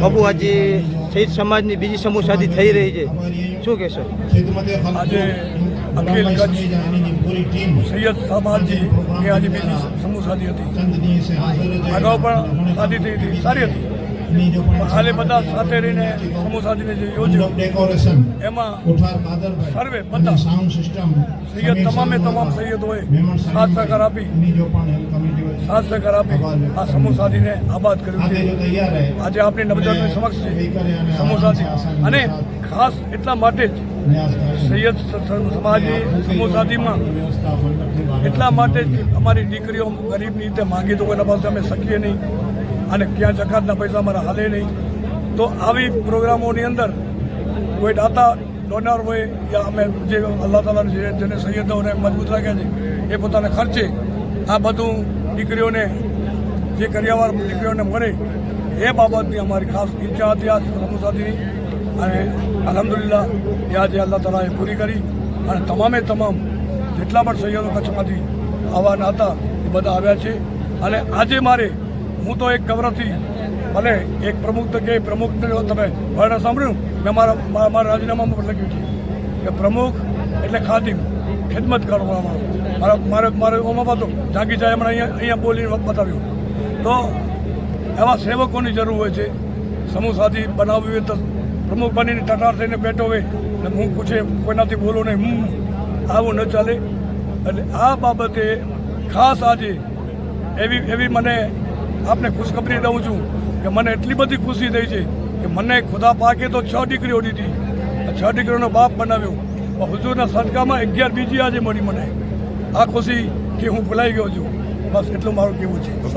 બાબુ આજે શહીદ સમાજની બીજી સમૂહ શાદી થઈ રહી છે. શું કહેશો? આજે અખિલ કચ્છ સૈયદ સમાજી આજે બીજી સમૂહ શાદી હતી. અગાઉ પણ શાદી થઈ હતી સારી હતી. હાલે બધા સાથે રહીને સમૂહ સાધીને જે યોજ્યું એમાં સર્વે સર્વે બધા સૈયદ તમામે તમામ સૈયદોએ સાથ સહકાર આપી. સાથ સહકાર આપી આ સમૂહ આબાદ કર્યું છે. આજે આપણી નવજાતની સમક્ષ છે. સમૂહ સાધી અને ખાસ એટલા માટે જ સૈયદ સમાજની સમૂહ સાધીમાં એટલા માટે જ અમારી દીકરીઓ ગરીબની રીતે માગી તો કોઈના પાસે અમે શકીએ નહીં. અને ક્યાં જકાતના પૈસા અમારા હાલે નહીં. તો આવી પ્રોગ્રામોની અંદર કોઈ દાતા ડોનર હોય યા અમે જે અલ્લાહ તાલાને જેને સૈયદોને મજબૂત રાખ્યા છે એ પોતાના ખર્ચે આ બધું દીકરીઓને, જે કરિયાવાર દીકરીઓને મળે, એ બાબતની અમારી ખાસ ઈચ્છા હતી આ સાથેની અને અલહમદુલિલ્લા એ આજે અલ્લાહ તાલાએ પૂરી કરી અને તમામે તમામ જેટલા પણ સૈયદો કચ્છમાંથી આવવાના હતા, એ બધા આવ્યા છે. અને આજે મારે, હું તો એક કવરથી ભલે એક પ્રમુખ કે પ્રમુખ તમે વર્ણ સાંભળ્યું, મેં મારા મારા મારા રાજીનામામાં પણ લખ્યું છે કે પ્રમુખ એટલે ખાદિમ, ખિદમત કરવામાં મારા મારે મારે ઓમાં હતો. જાગી સાહેબ અહીંયા અહીંયા બોલીને બતાવ્યું. તો એવા સેવકોની જરૂર હોય છે. સમૂહ સાથી બનાવવી હોય તો પ્રમુખ બનીને ટટાર થઈને બેઠો હોય ને હું પૂછે, કોઈનાથી બોલો નહીં? હું આવું ન ચાલે. એટલે આ બાબતે ખાસ આજે એવી એવી મને આપને ખુશખબરી દઉં છું કે મને એટલી બધી ખુશી થઈ છે કે મને ખુદા પાકે તો છ દીકરીઓ દીધી. છ દીકરીઓનો બાપ બનાવ્યો. હુજુરના સદકામાં અગિયાર બીજી આજે મળી મને. આ ખુશી કે હું ભૂલાઈ ગયો છું. બસ એટલું મારું કહેવું છે.